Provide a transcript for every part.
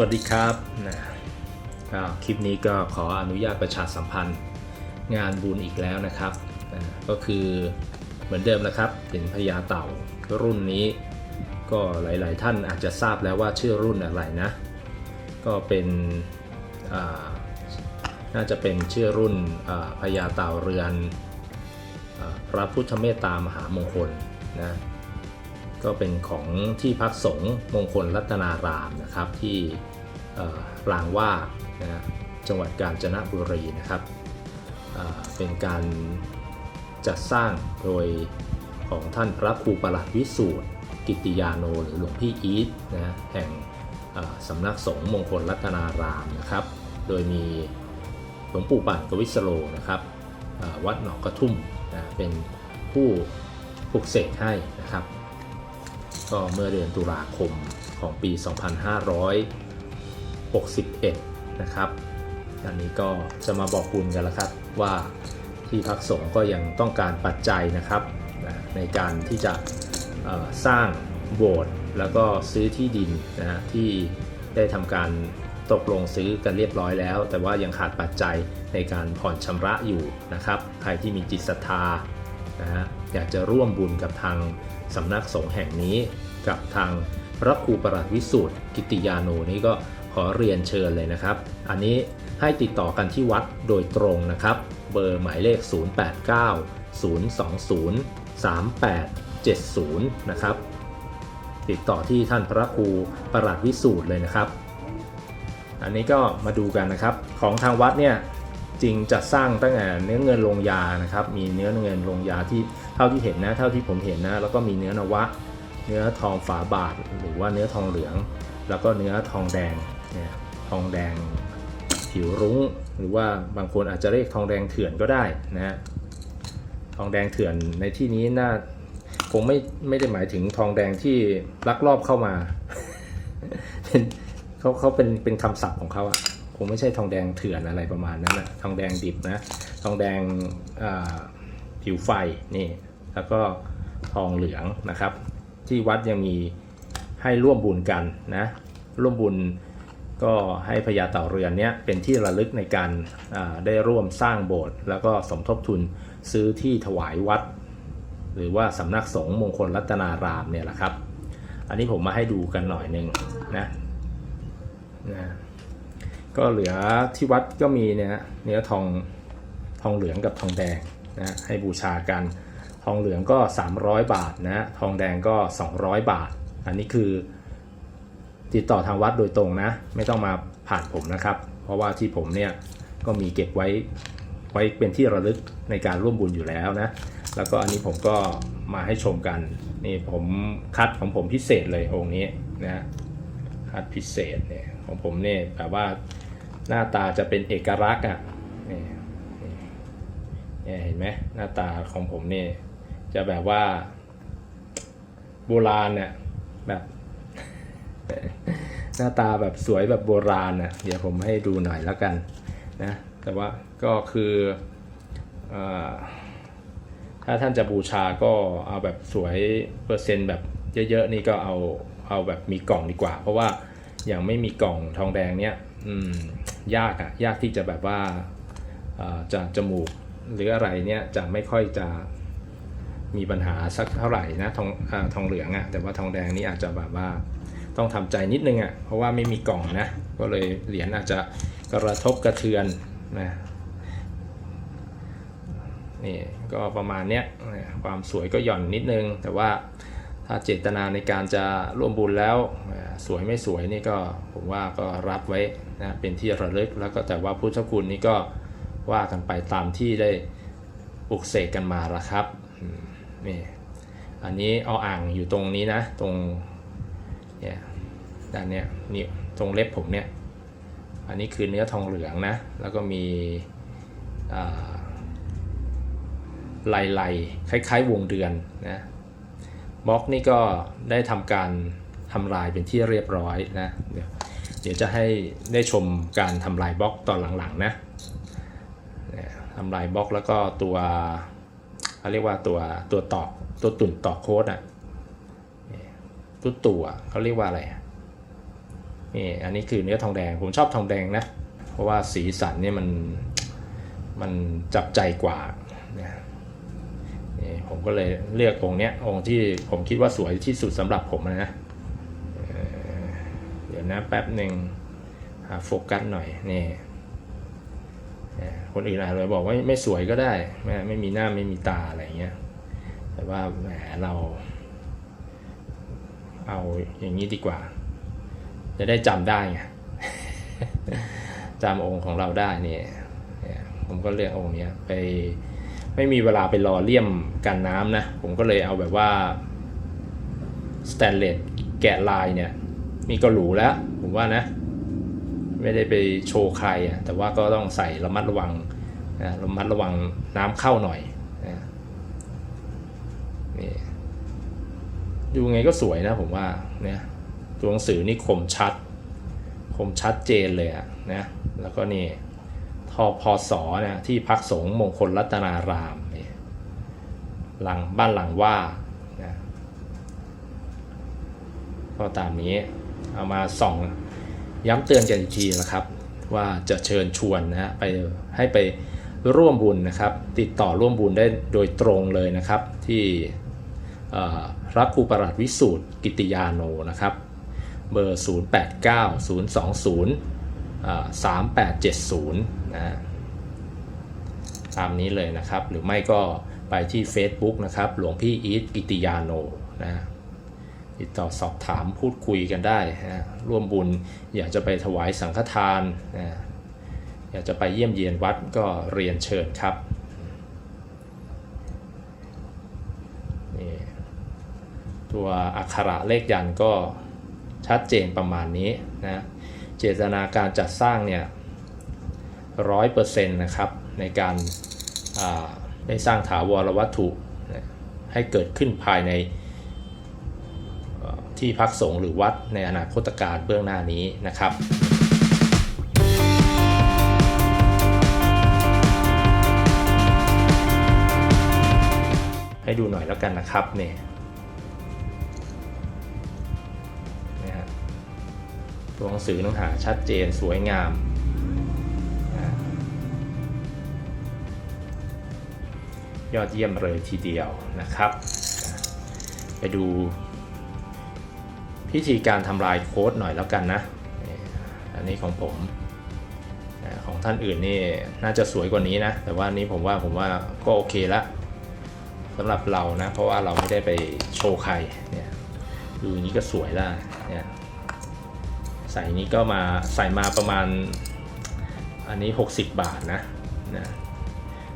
วัสดีครับนะก็คลิปนี้ก็ขออนุญาตประชาสัมพันธ์งานบุญอีกแล้วนะครับนะก็คือเหมือนเดิมนะครับเป็นพญาเต่ารุ่นนี้ ก็หลาย ๆ ท่านอาจจะทราบแล้วว่าชื่อรุ่นอะไรนะ ก็เป็นน่าจะเป็นชื่อรุ่นพญาเต่าเรือนพระพุทธเมตตามหามงคลนะก็เป็นของที่พักสงฆ์มงคลรัตนารามนะครับที่ เอ่อรางว่านะจังหวัดกาญจนบุรีนะครับเป็นการจัดสร้างโดยของท่านพระครูประหลัดวิสูตรกิติยาโนหรือหลวงพี่อีทนะแห่งสำนักสงฆ์มงคลรัตนารามนะครับ โดยมีหลวงปู่ปั่นกวิสโลนะครับวัดหนองกระทุ่มนะเป็นผู้ปลุกเสกให้นะครับ ก็เมื่อเดือนตุลาคมของปี 2500 61 นะครับอันนี้ก็จะมาบอกบุญกันแล้วครับว่าที่พักสงฆ์ก็ยังต้องการปัจจัยนะครับในการที่จะสร้างโบสถ์แล้วก็ซื้อที่ดินนะที่ได้ทำการตกลงซื้อกันเรียบร้อยแล้ว แต่ว่ายังขาดปัจจัยในการผ่อนชำระอยู่นะครับใครที่มีจิตศรัทธานะฮะอยากจะร่วมบุญกับทางสำนักสงฆ์แห่งนี้ กับทางพระครูประหลัดวิสูตรกิติยาโนนี้ก็ อเรียนเชิญเลยนะครับ อันนี้ให้ติดต่อกันที่วัดโดยตรงนะครับ เบอร์หมายเลข 089 020 3870 นะครับ ติดต่อที่ท่านพระครูประหลัดวิสูตรเลยนะครับ อันนี้ก็มาดูกันนะครับ ของทางวัดเนี่ยจริงจัดสร้างตั้งแต่เนื้อเงินลงยานะครับ มีเนื้อเงินลงยาที่เท่าที่เห็นนะเท่าที่ผมเห็นนะ แล้วก็มีเนื้อนวะ เนื้อทองฝาบาท หรือว่าเนื้อทองเหลือง แล้วก็เนื้อทองแดง เนี่ยทองแดงผิวรุ้ง หรือว่าบางคนอาจจะเรียกทองแดงเถื่อนก็ได้นะฮะทองแดงเถื่อนในที่นี้น่าคงไม่ไม่ได้หมายถึงทองแดงที่ลักลอบเข้ามาเป็นเขาเขาเป็นเป็นคำศัพท์ของเขาอะคงไม่ใช่ทองแดงเถื่อนอะไรประมาณนั้นนะทองแดงดิบนะทองแดงผิวไฟนี่แล้วก็ทองเหลืองนะครับ ที่วัดยังมีให้ร่วมบุญกันนะร่วมบุญ ก็ให้พญาเต่าเรือนเนี้ยเป็นที่ระลึกในการได้ร่วมสร้างโบสถ์แล้วก็สมทบทุนซื้อที่ถวายวัด หรือว่าสำนักสงฆ์มงคลรัตนารามเนี่ยแหละครับ อันนี้ผมมาให้ดูกันหน่อยหนึ่งนะนะก็เหลือที่วัดก็มีเนี่ยเนื้อทองทองเหลืองกับทองแดงนะให้บูชากันทองเหลืองก็ 300 บาทนะทองแดงก็ 200 บาท อันนี้คือ ติดต่อทางวัดโดยตรงนะ ไม่ต้องมาผ่านผมนะครับ เพราะว่าที่ผมเนี่ยก็มีเก็บไว้ไว้เป็นที่ระลึกในการร่วมบุญอยู่แล้วนะ แล้วก็อันนี้ผมก็มาให้ชมกัน นี่ผมคัดของผมพิเศษเลยองค์นี้นะคัดพิเศษเนี่ยของผมเนี่ยแบบว่าหน้าตาจะเป็นเอกลักษณ์อะนี่นี่เนี่ยเห็นไหมหน้าตาของผมเนี่ยจะแบบว่าโบราณเนี่ยแบบ หน้าตาแบบสวยแบบโบราณน่ะเดี๋ยวผมให้ดูหน่อยแล้วกันนะแต่ว่าก็คืออถ้าท่านจะบูชาก็เอาแบบสวยเปอร์เซ็นต์แบบเยอะๆนี่ก็เอาเอาแบบมีกล่องดีกว่า เพราะว่าอย่างไม่มีกล่องทองแดงเนี่ยยากอะยากที่จะแบบว่าจะจมูกหรืออะไรเนี่ยจะไม่ค่อยจะมีปัญหาสักเท่าไหร่นะทองอทองเหลืองอะแต่ว่าทองแดงนี่อาจจะแบบว่า ต้องทำใจนิดนึงอะเพราะว่าไม่มีกล่องนะก็เลยเหรียญอาจจะกระทบกระเทือนนะนี่ก็ประมาณเนี้ยความสวยก็หย่อนนิดนึง แต่ว่าถ้าเจตนาในการจะร่วมบุญแล้วสวยไม่สวยนี่ก็ผมว่าก็รับไว้นะเป็นที่ระลึกแล้วก็แต่ว่าพุทธคุณนี่ก็ว่ากันไปตามที่ได้ปลุกเสกกันมาละครับนี่อันนี้เอาอ่างอยู่ตรงนี้นะ ตรง เนี่ยด้านเนี้ยนี่ตรงเล็บผมเนี่ย อันนี้คือเนื้อทองเหลืองนะ แล้วก็มีอ่าไหลๆคล้ายๆ วงเดือนนะบล็อกนี่ก็ได้ทำการทำลายเป็นที่เรียบร้อยนะเดี๋ยวเดี๋ยวจะให้ได้ชมการทำลายบล็อกตอนหลังๆนะทำลายบล็อกแล้วก็ตัวเขาเรียกว่าตัวตัวตอกตัวตุ่นตอกโค้ดอะ ตัวตัวเขาเรียกว่าอะไรอะนี่อันนี้คือเนื้อทองแดงผมชอบทองแดงนะ เพราะว่าสีสันเนี่ยมันมันจับใจกว่านะนี่ผมก็เลยเลือกองค์เนี้ยองค์ที่ผมคิดว่าสวยที่สุดสำหรับผมนะเดี๋ยวนะแป๊บหนึ่งหาโฟกัสหน่อยนี่คนอื่นอาจจะบอกว่าไม่สวยก็ได้ไม่ไม่มีหน้าไม่มีตาอะไรเงี้ยแต่ว่าแหมเรา เอาอย่างนี้ดีกว่า จะได้จำได้ไงจำองค์ของเราได้เนี่ยผมก็เลือกองค์นี้ไปไม่มีเวลาไปรอเลี่ยมกันน้ำนะ ผมก็เลยเอาแบบว่าสแตนเลสแกะลายเนี่ยมีก็หรูแล้ว ผมว่านะ ไม่ได้ไปโชว์ใครอะแต่ว่าก็ต้องใส่ระมัดระวังนะระมัดระวังน้ำเข้าหน่อยนะนี่ ดูไงก็สวยนะผมว่าเนี่ยตัวหนังสือนี่คมชัด คมชัดเจนเลยอะนะแล้วก็นี่ทอพอสอเนี่ยที่พักสงฆ์มงคลรัตนารามนี่หลังบ้านหลังว่านะก็ตามนี้เอามาส่องย้ำเตือนกันอีกทีนะครับ ว่าจะเชิญชวนนะฮะไปให้ไปร่วมบุญนะครับ ติดต่อร่วมบุญได้โดยตรงเลยนะครับที่อ่อ พระครูประหลัดวิสูตรกิติยาโนนะครับ เบอร์ 0 8 9 0 2 0อ่า3870นะตามนี้เลยนะครับ หรือไม่ก็ไปที่ Facebook นะครับ หลวงพี่อีทกิติยาโนนะติดต่อสอบถามพูดคุยกันได้นะร่วมบุญอยากจะไปถวายสังฆทานนะอยากจะไปเยี่ยมเยียนวัดก็เรียนเชิญครับนี่ ตัวอักขระเลขยันก็ชัดเจนประมาณนี้นะเจตนาการจัดสร้างเนี่ยร้อยเปอร์เซ็นต์นะครับในการาได้สร้างถาวรวัตถุให้เกิดขึ้นภายในที่พักสงฆ์หรือวัดในอนาคตการเบื้องหน้านี้นะครับให้ดูหน่อยแล้วกันนะครับเนี่ย ตัวหนังสือเนื้อหาชัดเจนสวยงาม ยอดเยี่ยมเลยทีเดียวนะครับ ไปดูพิธีการทำลายโค้ดหน่อยแล้วกันนะ อันนี้ของผมของท่านอื่นนี่น่าจะสวยกว่านี้นะ แต่ว่านี้ผมว่าผมว่าก็โอเคละสำหรับเรานะ เพราะว่าเราไม่ได้ไปโชว์ใครเนี่ยดูอย่างนี้ก็สวยได้เนี่ย ใส่นี้ก็มาใส่มาประมาณอันนี้ 60 บาทนะนะ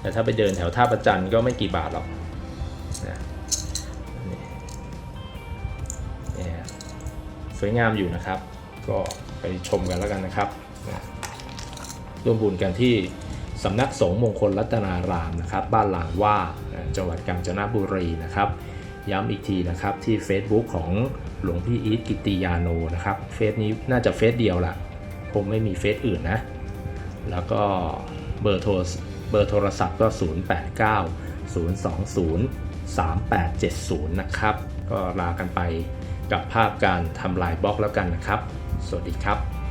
แต่ถ้าไปเดินแถวท่าประจันก็ไม่กี่บาทหรอกนะนี่นี่สวยงามอยู่นะครับ ก็ไปชมกันแล้วกันนะครับนะร่วมบุญกันที่สำนักสงฆ์มงคลรัตนารามนะครับ บ้านหลางว่านะจังหวัดกาญจนบุรีนะครับ ย้ำอีกทีนะครับที่ Facebook ของหลวงพี่อีทกิติยาโนนะครับเฟซนี้น่าจะเฟซเดียวละคงไม่มีเฟซอื่นนะ แล้วก็เบอร์โทรเบอร์โทรศัพท์ก็ 089 020 3870 นะครับ ก็ลากันไปกับภาพการทำลายบล็อกแล้วกันนะครับ สวัสดีครับ